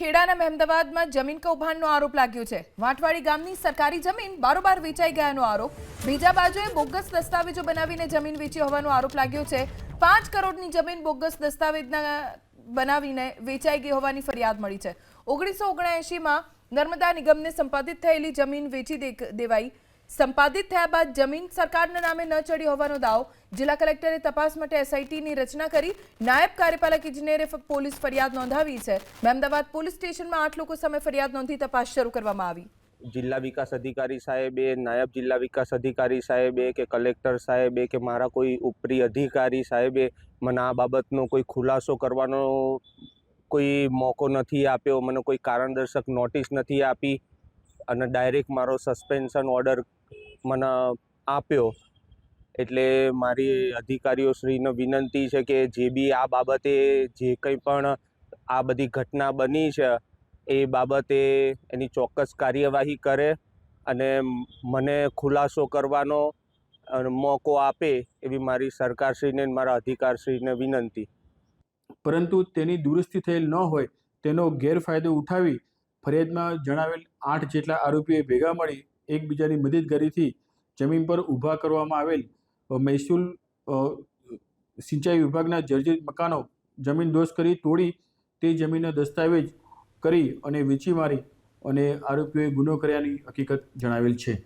ખેડાના મહેમદાવાદમાં જમીન કૌભાંડનો આરોપ લાગ્યો છે. વાંટવાડી ગામની સરકારી જમીન બારોબાર વેચાઈ ગયાનો આરોપ. બીજા બાજુએ બોગસ દસ્તાવેજો બનાવીને જમીન વેચી હોવાનો આરોપ લાગ્યો છે. પાંચ કરોડની જમીન બોગસ દસ્તાવેજના બનાવીને વેચાઈ ગઈ હોવાની ફરિયાદ મળી છે. ઓગણીસો ઓગણએંશીમાં નર્મદા નિગમને સંપાદિત થયેલી જમીન વેચી દેવાઈ. સંપાદિત થયા બાદ જમીન સરકારના નામે ન ચડી હોવાનો દાવો જિલ્લા કલેક્ટરે તપાસ માટે એસઆઈટીની રચના કરી નાયબ કાર્યપાલક ઇજનેરે પોલીસ ફરિયાદ નોંધાવી છે. અમદાવાદ પોલીસ સ્ટેશનમાં આઠ લોકો સામે ફરિયાદ નોંધી તપાસ શરૂ કરવામાં આવી. જિલ્લા વિકાસ અધિકારી સાહેબે, નાયબ જિલ્લા વિકાસ અધિકારી સાહેબે કે કલેક્ટર સાહેબે કે મારા કોઈ ઉપરી અધિકારી સાહેબે મને આ બાબતનો કોઈ ખુલાસો કરવાનો કોઈ મોકો નથી આપ્યો, મને કોઈ કારણદર્શક નોટિસ નથી આપી. અને ડાયરેક્ટ મારો સસ્પેન્શન ઓર્ડર મને આપ્યો. એટલે મારી અધિકારીઓશ્રીને વિનંતી છે કે જે બી આ બાબતે જે કંઈ પણ આ બધી ઘટના બની છે, એ બાબતે એની ચોક્કસ કાર્યવાહી કરે અને મને ખુલાસો કરવાનો મોકો આપે એવી મારી સરકારશ્રીને મારા અધિકારશ્રીને વિનંતી. પરંતુ તેની દુરસ્તી થયેલ ન હોય તેનો ગેરફાયદો ઉઠાવી ફરિયાદમાં જણાવેલ આઠ જેટલા આરોપીએ ભેગા મળી એકબીજાની મદદગારીથી જમીન પર ઊભા કરવામાં આવેલ મહેસૂલ સિંચાઈ વિભાગના જર્જરિત મકાનો જમીન દોષ કરી તોડી તે જમીનનો દસ્તાવેજ કરી અને વેચી મારી અને આરોપીઓએ ગુનો કર્યાની હકીકત જણાવેલ છે.